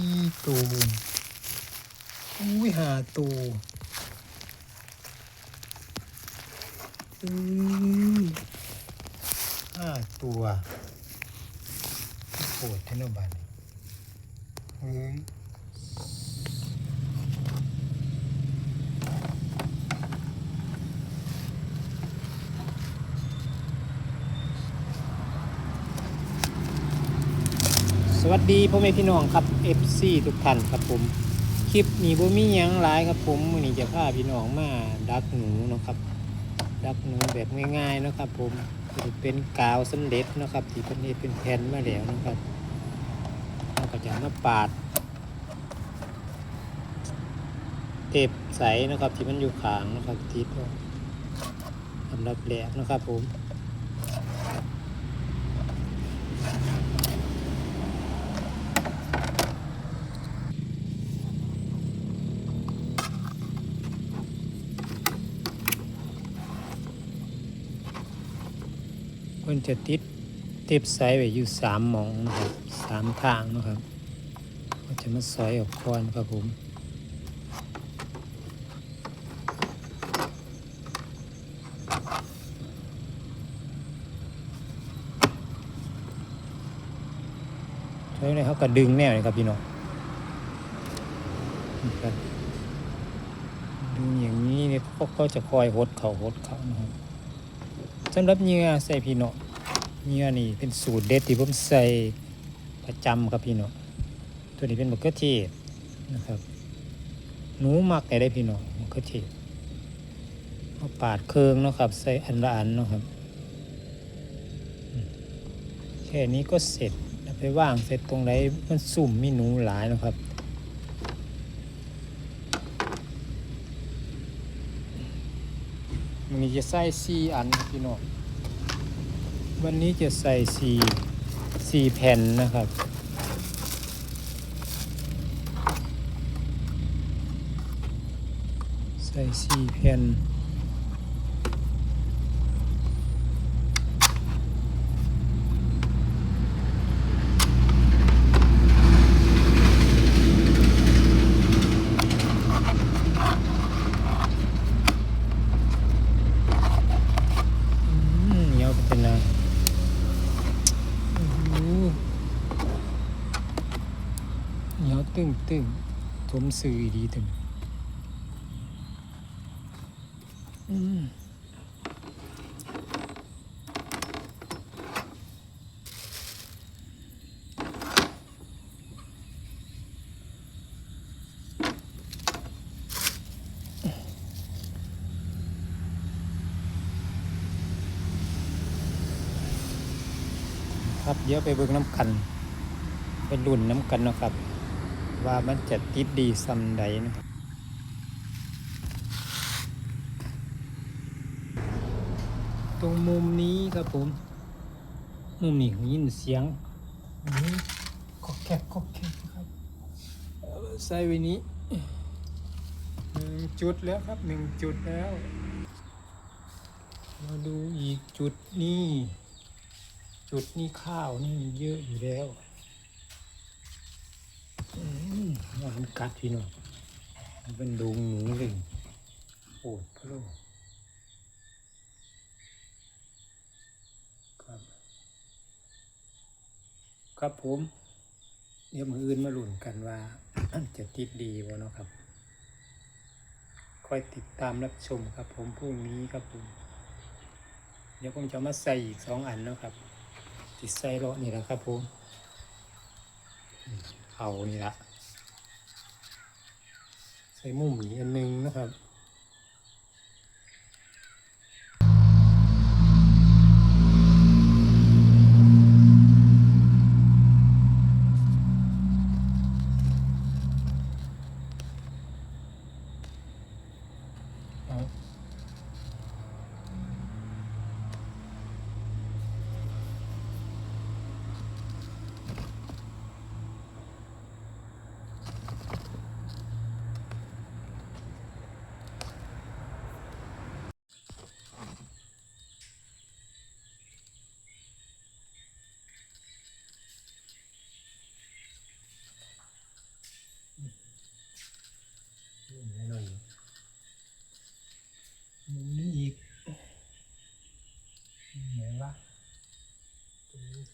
สี่ตัวอุ้ยหาตัวอุ้ยห้าตัวโหดเท่านั้นบ้านเฮ้ย วัสดีพ่อแม่พี่น้องครับ FC ทุกท่านครับผม คลิปนี้บ่มียังหลายครับผมมื้อนี้จะพาพี่น้องมาดักหนูนะครับ ดักหนูแบบง่ายๆนะครับผมเป็นกาวสำเร็จนะครับที่เป็นเฮ็ดเป็นแผ่นมาแล้วนะครับเราก็จะมาปาด เทปใสนะครับที่มันอยู่ขางนะครับติดไว้สำหรับแหลกนะครับผม พิ่นจะติดเทปไซไว้อยู่สามหมองนะครับสามทางนะครับก็จะมาซอยออกก่อนครับผมแล้วเนี่ยเขาก็ดึงแนวนี่ครับพี่น้องดึงอย่างนี้เนี่ยเขาก็จะคอยหดเขาหดเขานะครับ สำหรับเหงื่อใส่พี่น้องเหงื่อนี่เป็นสูตรเด็ดที่ผมใส่ประจำครับพี่น้องตัวนี้เป็นมะเขือเทศนะครับหนูมักได้ได้พี่น้องมะเขือเทศเอาปาดเคืองนะครับ ใส่อันละอันนะครับแค่นี้ก็เสร็จไปว่างเสร็จตรงไหนมันสุ่มมีหนูหลายนะครับ มันนี้จะใส่สี่อันพี่น้องวันนี้จะใส่สี่สี่แผ่นนะครับใส่สี่แผ่น อืมเหนียวเป็นไงโอ้โห เหนียวตึงตึงสมสื่อดีตึงอืมครับเดี๋ยวไปเบิ่งน้ำกันไปลุ่นน้ำกันนะครับ ว่ามันจะติดดีซ้ำใดนะครับตรงมุมนี้ครับผม มุมนี้ยินเสียงนี้ก็แคบก็แคบครับเอาใส่ไว้นี้หนึ่งจุดแล้วครับหนึ่งจุดแล้ว มาดูอีกจุดนี้ จุดนี้ข้าวนี่มันเยอะอยู่แล้ว อืมน้ำกัดพี่น้องมันเป็นดงหนูเลยโอ้พะโลครับ ครับผมเดี๋ยวมืออื่นมาลุ้นกันว่าจะติดดีบ่เนาะครับ ค่อยติดตามรับชมครับ ผมพรุ่งนี้ครับผม เดี๋ยวผมจะมาใส่อีกสองอันเนาะครับ ติดใส่เลาะนี่แหละครับผมอืม เขานี่ละใส่มุมนี้อันนึงนะครับ เอา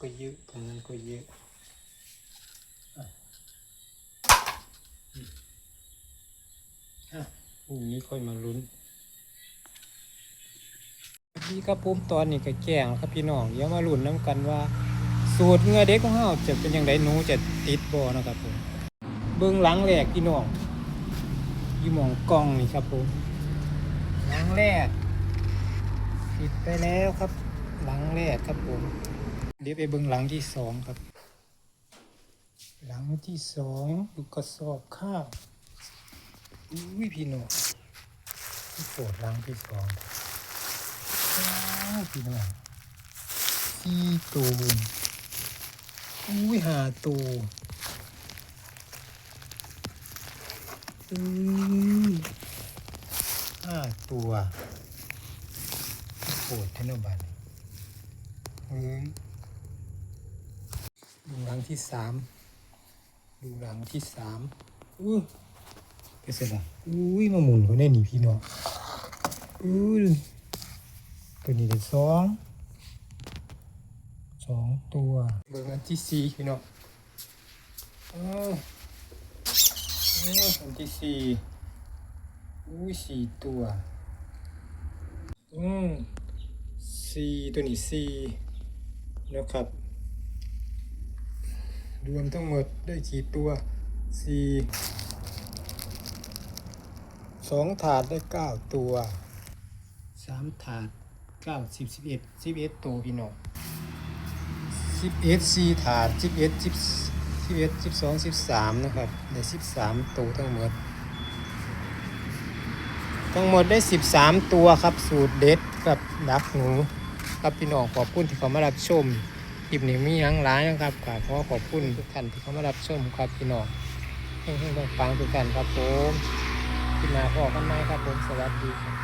ก็เยอะตรงนั้นก็เยอะอะอือะพรุ่งนี้ค่อยมาลุ้นพี่ครับผมตอนนี้ก็แจ้งแล้วครับพี่น้องเดี๋ยวมาลุ้นน้ำกันว่า สูตรเงือเด็กของเฮาจะเป็นยังไงหนูจะติดบ่นะครับผมเบื้องหลังแรกพี่น้องอยู่มองกล้องนี่ครับผมหลังแรกติดไปแล้วครับ หลังแรกครับผม ดี๋ยวไปเบื้องหลังที่สองครับ หลังที่สองดูกระสอบข้าวอุ้ยพี่น้องที่โปวดหลังที่สองว้าวพี่น้องสี่ตูนอุ้ยหาตูอืมห้าตัวโปวดเทนบันเฮ้ย ดูหลังที่สามดูหลังที่สามอู้เป็นเสร็จละอุ้ยมาหมุนเขาได้หนีพี่น้องอู้ตัวนี้เป็นสองสองตัวเบิ่งอันที่สี่พี่น้องเออเอออันที่สี่อุ้ยสี่ตัวอืมสี่ตัวนี้สี่นะครับ รวมทั้งหมดได้กี่ตัวสี่สองถาดได้เก้าตัวสามถาดเก้าสิบสิบเอ็ดสิบเอ็ดตัวพี่น้องสิบเอ็ดสี่ถาดสิบเอ็ดสิบสิบเอ็ดสิบสองสิบสามนะครับได้สิบสามตัวทั้งหมด ทั้งหมดได้สิบสามตัวครับสูตรเด็ดกับดักหนู ครับพี่น้องขอบคุณที่เขามารับชม คลิปนี้มีหยังหลายนะครับก็ขอขอบคุณทุกท่านที่เข้ามารับชมครับพี่น้องเฮงๆฟังทุกท่านครับผมที่มาพอกันไหมครับผมสวัสดีครับ